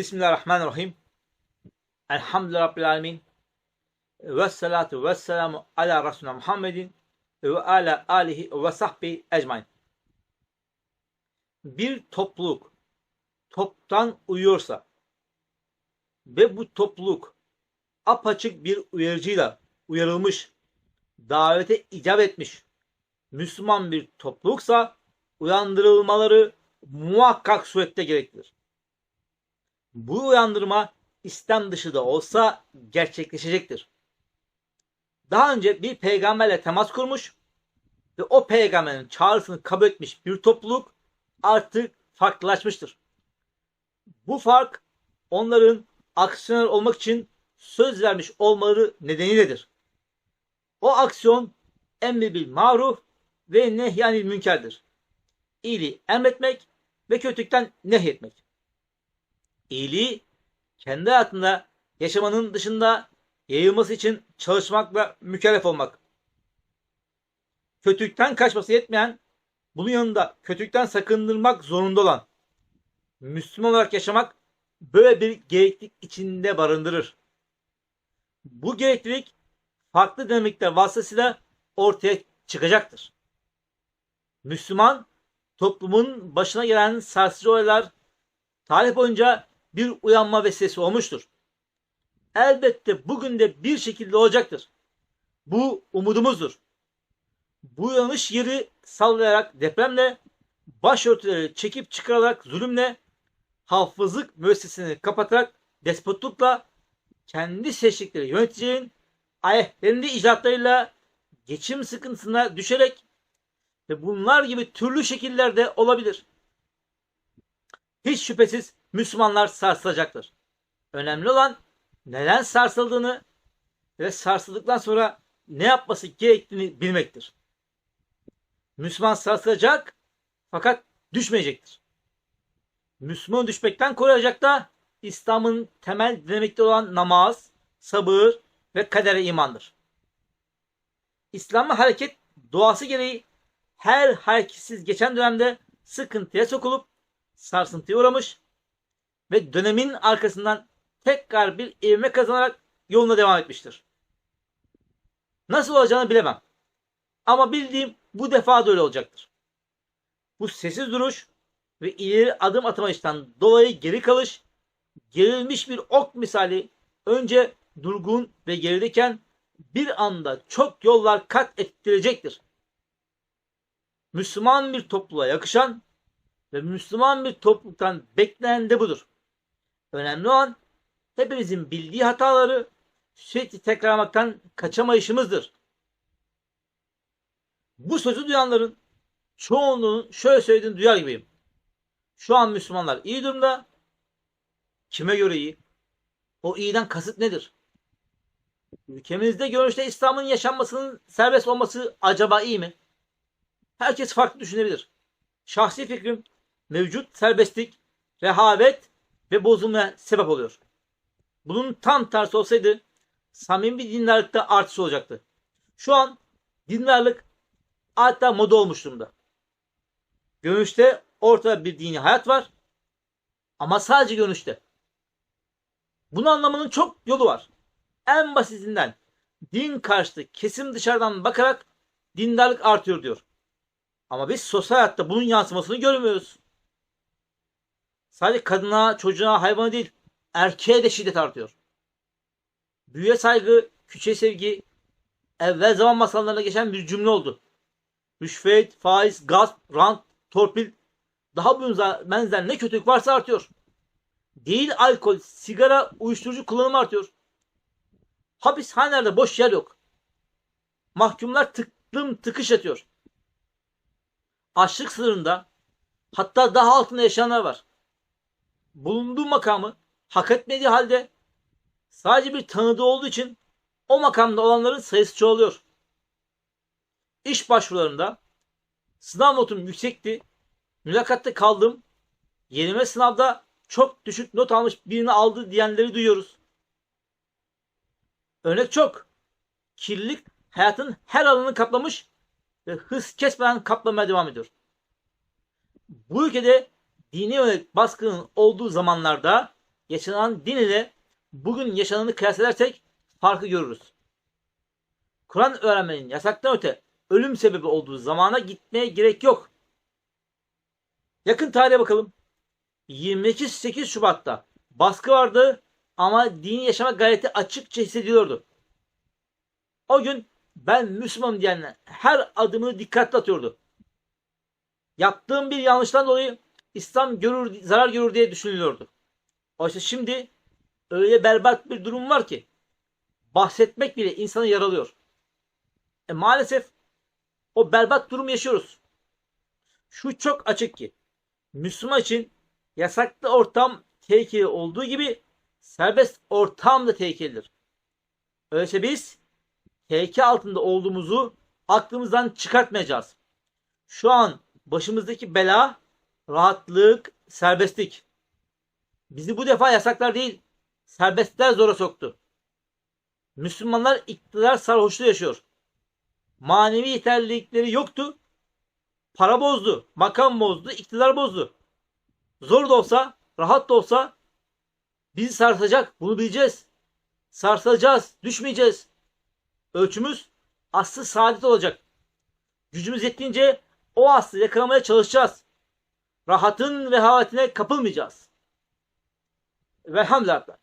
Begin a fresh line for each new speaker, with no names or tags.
Bismillahirrahmanirrahim. Elhamdülillahi Rabbil Alemin. Ve salatu ve selamu ala Resulüne Muhammedin ve ala alihi ve sahbihi ecmain. Bir topluluk toptan uyuyorsa ve bu topluluk apaçık bir uyarıcıyla uyarılmış, davete icap etmiş Müslüman bir topluluksa uyandırılmaları muhakkak surette gereklidir. Bu uyandırma İslam dışı da olsa gerçekleşecektir. Daha önce bir peygamberle temas kurmuş ve o peygamberin çağrısını kabul etmiş bir topluluk artık farklılaşmıştır. Bu fark onların aksiyoner olmak için söz vermiş olmaları nedeniyledir. O aksiyon emri bil maruf ve nehyanil münkerdir. İyiliği emretmek ve kötülükten nehyetmek. İyiliği kendi hayatında yaşamanın dışında yayılması için çalışmakla mükellef olmak. Kötülükten kaçması yetmeyen, bunun yanında kötülükten sakındırmak zorunda olan Müslüman olarak yaşamak böyle bir gereklilik içinde barındırır. Bu gereklilik farklı dinamikler vasıtasıyla ortaya çıkacaktır. Müslüman toplumun başına gelen sarsıcı olaylar tarih boyunca bir uyanma vesilesi olmuştur. Elbette bugün de bir şekilde olacaktır. Bu umudumuzdur. Bu uyanış yeri sallayarak depremle, başörtüleri çekip çıkararak zulümle, hafızlık müessesini kapatarak despotlukla, kendi seçtikleri yöneticilerin ayetlerinde icraatlarıyla geçim sıkıntısına düşerek ve bunlar gibi türlü şekillerde olabilir. Hiç şüphesiz Müslümanlar sarsılacaktır. Önemli olan neden sarsıldığını ve sarsıldıktan sonra ne yapması gerektiğini bilmektir. Müslüman sarsılacak fakat düşmeyecektir. Müslüman düşmekten koruyacak da İslam'ın temel dinamikte olan namaz, sabır ve kadere imandır. İslam'ın hareket doğası gereği her hareketsiz geçen dönemde sıkıntıya sokulup sarsıntıya uğramış ve dönemin arkasından tekrar bir ivme kazanarak yoluna devam etmiştir. Nasıl olacağını bilemem. Ama bildiğim bu defa da öyle olacaktır. Bu sessiz duruş ve ileri adım atamayıştan dolayı geri kalış, gerilmiş bir ok misali önce durgun ve gerideyken bir anda çok yollar kat ettirecektir. Müslüman bir topluluğa yakışan ve Müslüman bir topluluktan beklenen de budur. Önemli olan hepimizin bildiği hataları sürekli tekrarlamaktan kaçamayışımızdır. Bu sözü duyanların çoğunluğunun şöyle söylediğini duyar gibiyim. Şu an Müslümanlar iyi durumda. Kime göre iyi? O iyiden kasıt nedir? Ülkemizde görünüşte İslam'ın yaşanmasının serbest olması acaba iyi mi? Herkes farklı düşünebilir. Şahsi fikrim mevcut serbestlik, rehavet ve bozulmaya sebep oluyor. Bunun tam tersi olsaydı samimi bir dindarlıkta artışı olacaktı. Şu an dindarlık hatta moda olmuş durumda. Görünüşte ortada bir dini hayat var ama sadece görünüşte. Bunu anlamanın çok yolu var. En basitinden din karşıtı kesim dışarıdan bakarak dindarlık artıyor diyor. Ama biz sosyal hayatta bunun yansımasını görmüyoruz. Sadece kadına, çocuğa, hayvana değil, erkeğe de şiddet artıyor. Büyüye saygı, küçüğe sevgi, evvel zaman masallarına geçen bir cümle oldu. Rüşvet, faiz, gasp, rant, torpil, daha benzer ne kötülük varsa artıyor. Değil alkol, sigara, uyuşturucu kullanımı artıyor. Hapishanelerde boş yer yok. Mahkumlar tıklım tıkış yatıyor. Açlık sınırında hatta daha altında yaşayanlar var bulunduğu makamı hak etmediği halde sadece bir tanıdığı olduğu için o makamda olanların sayısı çoğalıyor. İş başvurularında sınav notum yüksekti. Mülakatta kaldım. Yenime sınavda çok düşük not almış birini aldı diyenleri duyuyoruz. Örnek çok. Kirlilik hayatın her alanını kaplamış ve hız kesmeden kaplamaya devam ediyor. Bu ülkede dini yönelik baskının olduğu zamanlarda yaşanan din ile bugün yaşananı kıyas edersek farkı görürüz. Kur'an öğrenmenin yasaktan öte ölüm sebebi olduğu zamana gitmeye gerek yok. Yakın tarihe bakalım. 28 Şubat'ta baskı vardı ama dini yaşama gayreti açıkça hissediliyordu. O gün ben Müslümanım diyenler her adımını dikkatli atıyordu. Yaptığım bir yanlıştan dolayı İslam görür, zarar görür diye düşünülüyordu. Oysa şimdi öyle berbat bir durum var ki bahsetmek bile insanı yaralıyor. E maalesef o berbat durum yaşıyoruz. Şu çok açık ki Müslüman için yasaklı ortam tehlikeli olduğu gibi serbest ortam da tehlikelidir. Öyleyse biz tehlike altında olduğumuzu aklımızdan çıkartmayacağız. Şu an başımızdaki bela rahatlık, serbestlik. Bizi bu defa yasaklar değil, serbestler zora soktu. Müslümanlar iktidar sarhoşluğu yaşıyor. Manevi yeterlilikleri yoktu. Para bozdu, makam bozdu, iktidar bozdu. Zor da olsa, rahat da olsa bizi sarsacak. Bunu bileceğiz. Sarsılacağız, düşmeyeceğiz. Ölçümüz aslı saadet olacak. Gücümüz yettiğince o aslı yakalamaya çalışacağız. Rahatın vehavetine kapılmayacağız. Velhamdülillah.